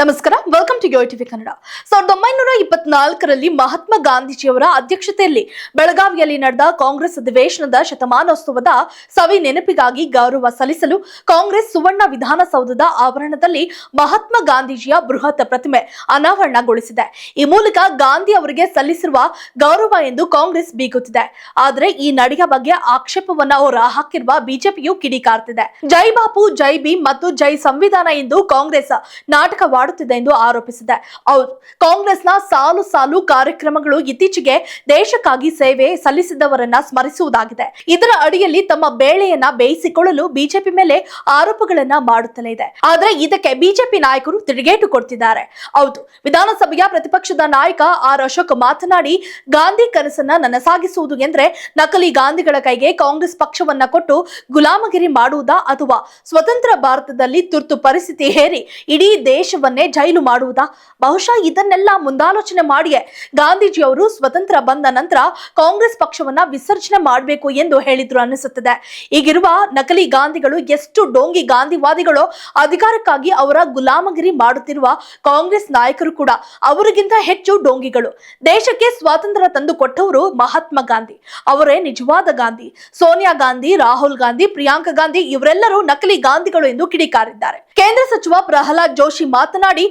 ನಮಸ್ಕಾರ Welcome to Yo TV Kannada. ಸಾವಿರದ ಒಂಬೈನೂರ ಇಪ್ಪತ್ನಾಲ್ಕರಲ್ಲಿ ಮಹಾತ್ಮ ಗಾಂಧೀಜಿಯವರ ಅಧ್ಯಕ್ಷತೆಯಲ್ಲಿ ಬೆಳಗಾವಿಯಲ್ಲಿ ನಡೆದ ಕಾಂಗ್ರೆಸ್ ಅಧಿವೇಶನದ ಶತಮಾನೋತ್ಸವದ ಸವಿ ನೆನಪಿಗಾಗಿ ಗೌರವ ಸಲ್ಲಿಸಲು ಕಾಂಗ್ರೆಸ್ ಸುವರ್ಣ ವಿಧಾನಸೌಧದ ಆವರಣದಲ್ಲಿ ಮಹಾತ್ಮ ಗಾಂಧೀಜಿಯ ಬೃಹತ್ ಪ್ರತಿಮೆ ಅನಾವರಣಗೊಳಿಸಿದೆ. ಈ ಮೂಲಕ ಗಾಂಧಿ ಅವರಿಗೆ ಸಲ್ಲಿಸಿರುವ ಗೌರವ ಎಂದು ಕಾಂಗ್ರೆಸ್ ಬೀಗುತ್ತಿದೆ. ಆದರೆ ಈ ನಡೆಯ ಬಗ್ಗೆ ಆಕ್ಷೇಪವನ್ನು ಹೊರ ಹಾಕಿರುವ ಬಿಜೆಪಿಯು ಕಿಡಿಕಾರ್ತಿದೆ ಜೈ ಬಾಪು, ಜೈ ಭೀಮ್ ಮತ್ತು ಜೈ ಸಂವಿಧಾನ ಎಂದು ಕಾಂಗ್ರೆಸ್ ನಾಟಕವಾಡುತ್ತಿದೆ ಎಂದು ಆರೋಪಿಸಿದೆ ಹೌದು ಕಾಂಗ್ರೆಸ್ನ ಸಾಲು ಸಾಲು ಕಾರ್ಯಕ್ರಮಗಳು ಇತ್ತೀಚೆಗೆ ದೇಶಕ್ಕಾಗಿ ಸೇವೆ ಸಲ್ಲಿಸಿದವರನ್ನ ಸ್ಮರಿಸುವುದಾಗಿದೆ. ಇದರ ಅಡಿಯಲ್ಲಿ ತಮ್ಮ ಬೇಳೆಯನ್ನ ಬೇಯಿಸಿಕೊಳ್ಳಲು ಬಿಜೆಪಿ ಮೇಲೆ ಆರೋಪಗಳನ್ನ ಮಾಡುತ್ತಲೇ ಇದೆ. ಆದ್ರೆ ಇದಕ್ಕೆ ಬಿಜೆಪಿ ನಾಯಕರು ತಿರುಗೇಟು ಕೊಡ್ತಿದ್ದಾರೆ. ಹೌದು, ವಿಧಾನಸಭೆಯ ಪ್ರತಿಪಕ್ಷದ ನಾಯಕ ಆರ್ ಅಶೋಕ್ ಮಾತನಾಡಿ, ಗಾಂಧಿ ಕನಸನ್ನ ನನಸಾಗಿಸುವುದು ಎಂದ್ರೆ ನಕಲಿ ಗಾಂಧಿಗಳ ಕೈಗೆ ಕಾಂಗ್ರೆಸ್ ಪಕ್ಷವನ್ನ ಕೊಟ್ಟು ಗುಲಾಮಗಿರಿ ಮಾಡುವುದಾ ಅಥವಾ ಸ್ವತಂತ್ರ ಭಾರತದಲ್ಲಿ ತುರ್ತು ಪರಿಸ್ಥಿತಿ ಹೇರಿ ಇಡೀ ದೇಶವನ್ನೇ ಜೈಲು ಮಾಡುವುದಾ? ಬಹುಶಃ ಇದನ್ನೆಲ್ಲ ಮುಂದಾಲೋಚನೆ ಮಾಡಿಯೇ ಗಾಂಧೀಜಿಯವರು ಸ್ವತಂತ್ರ ಬಂದ ನಂತರ ಕಾಂಗ್ರೆಸ್ ಪಕ್ಷವನ್ನ ವಿಸರ್ಜನೆ ಮಾಡಬೇಕು ಎಂದು ಹೇಳಿದ್ರು ಅನಿಸುತ್ತದೆ ಈಗಿರುವ ನಕಲಿ ಗಾಂಧಿಗಳು ಎಷ್ಟು ಡೋಂಗಿ ಗಾಂಧಿವಾದಿಗಳು ಅಧಿಕಾರಕ್ಕಾಗಿ ಅವರ ಗುಲಾಮಗಿರಿ ಮಾಡುತ್ತಿರುವ ಕಾಂಗ್ರೆಸ್ ನಾಯಕರು ಕೂಡ ಅವರಿಗಿಂತ ಹೆಚ್ಚು ಡೋಂಗಿಗಳು. ದೇಶಕ್ಕೆ ಸ್ವಾತಂತ್ರ್ಯ ತಂದು ಕೊಟ್ಟವರು ಮಹಾತ್ಮ ಗಾಂಧಿ, ಅವರೇ ನಿಜವಾದ ಗಾಂಧಿ. ಸೋನಿಯಾ ಗಾಂಧಿ, ರಾಹುಲ್ ಗಾಂಧಿ, ಪ್ರಿಯಾಂಕಾ ಗಾಂಧಿ ಇವರೆಲ್ಲರೂ ನಕಲಿ ಗಾಂಧಿಗಳು ಎಂದು ಕಿಡಿಕಾರಿದ್ದಾರೆ. ಕೇಂದ್ರ ಸಚಿವ ಪ್ರಹ್ಲಾದ್ ಜೋಶಿ ಮಾತನಾಡಿ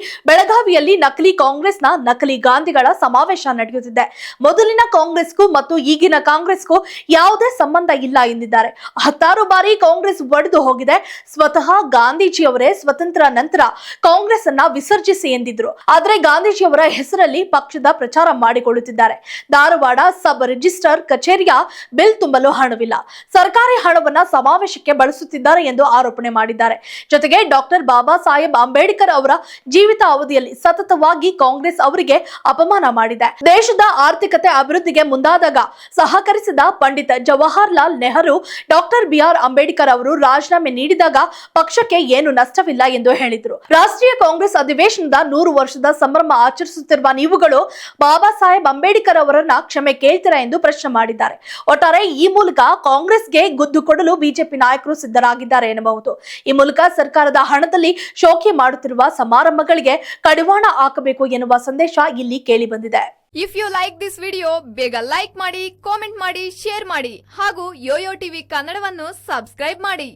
ಬೆಳಗಾವಿಯಲ್ಲಿ ನಕಲಿ ಕಾಂಗ್ರೆಸ್ನ ನಕಲಿ ಗಾಂಧಿಗಳ ಸಮಾವೇಶ ನಡೆಯುತ್ತಿದೆ. ಮೊದಲಿನ ಕಾಂಗ್ರೆಸ್ಗೂ ಮತ್ತು ಈಗಿನ ಕಾಂಗ್ರೆಸ್ಗೂ ಯಾವುದೇ ಸಂಬಂಧ ಇಲ್ಲ ಎಂದಿದ್ದಾರೆ. ಹತ್ತಾರು ಬಾರಿ ಕಾಂಗ್ರೆಸ್ ಒಡೆದು ಹೋಗಿದೆ. ಸ್ವತಃ ಗಾಂಧೀಜಿಯವರೇ ಸ್ವತಂತ್ರ ನಂತರ ಕಾಂಗ್ರೆಸ್ ಅನ್ನ ವಿಸರ್ಜಿಸಿ ಎಂದಿದ್ರು. ಆದ್ರೆ ಗಾಂಧೀಜಿಯವರ ಹೆಸರಲ್ಲಿ ಪಕ್ಷದ ಪ್ರಚಾರ ಮಾಡಿಕೊಳ್ಳುತ್ತಿದ್ದಾರೆ. ಧಾರವಾಡ ಸಬ್ ರಿಜಿಸ್ಟರ್ ಕಚೇರಿಯ ಬಿಲ್ ತುಂಬಲು ಹಣವಿಲ್ಲ. ಸರ್ಕಾರಿ ಹಣವನ್ನ ಸಮಾವೇಶಕ್ಕೆ ಬಳಸುತ್ತಿದ್ದಾರೆ ಎಂದು ಆರೋಪಣೆ ಮಾಡಿದ್ದಾರೆ. ಜೊತೆಗೆ ಡಾಕ್ಟರ್ ಬಾಬಾ ಸಾಹೇಬ್ ಅಂಬೇಡ್ಕರ್ ಅವರ ಜೀವಿತ ಅವಧಿಯಲ್ಲಿ ಸತತವಾಗಿ ಕಾಂಗ್ರೆಸ್ ಅವರಿಗೆ ಅಪಮಾನ ಮಾಡಿದೆ. ದೇಶದ ಆರ್ಥಿಕತೆ ಅಭಿವೃದ್ಧಿಗೆ ಮುಂದಾದಾಗ ಸಹಕರಿಸಿದ Pandit Jawaharlal Nehru, doctor B R Ambedkar ಅವರು ರಾಜೀನಾಮೆ ನೀಡಿದಾಗ ಪಕ್ಷಕ್ಕೆ ಏನು ನಷ್ಟವಿಲ್ಲ ಎಂದು ಹೇಳಿದರು. ರಾಷ್ಟ್ರೀಯ ಕಾಂಗ್ರೆಸ್ ಅಧಿವೇಶನದ ನೂರು ವರ್ಷದ ಸಂಭ್ರಮ ಆಚರಿಸುತ್ತಿರುವ ನೀವುಗಳು ಬಾಬಾ ಸಾಹೇಬ್ ಅಂಬೇಡ್ಕರ್ ಅವರನ್ನ ಕ್ಷಮೆ ಕೇಳ್ತೀರಾ ಎಂದು ಪ್ರಶ್ನೆ ಮಾಡಿದ್ದಾರೆ. ಒಟ್ಟಾರೆ ಈ ಮೂಲಕ ಕಾಂಗ್ರೆಸ್ಗೆ ಗುದ್ದು ಕೊಡಲು ಬಿಜೆಪಿ ನಾಯಕರು ಸಿದ್ಧರಾಗಿದ್ದಾರೆ ಎನ್ನಬಹುದು. ಈ ಮೂಲಕ ಸರ್ಕಾರದ ಹಣದಲ್ಲಿ ಶೋಕಿ ಮಾಡುತ್ತಿರುವ ಸಮಾರಂಭಗಳಿಗೆ ಕಡಿವಾಣ ಹಾಕಬೇಕು ಎನ್ನುವ ಸಂದೇಶ ಇಲ್ಲಿ ಕೇಳಿ ಬಂದಿದೆ. If you like this video ಬೇಗ ಲೈಕ್ ಮಾಡಿ ಕಾಮೆಂಟ್ ಮಾಡಿ ಶೇರ್ ಮಾಡಿ ಹಾಗೂ ಯೋಯೋ ಟಿವಿ ಕನ್ನಡವನ್ನು ಸಬ್ಸ್ಕ್ರೈಬ್ ಮಾಡಿ.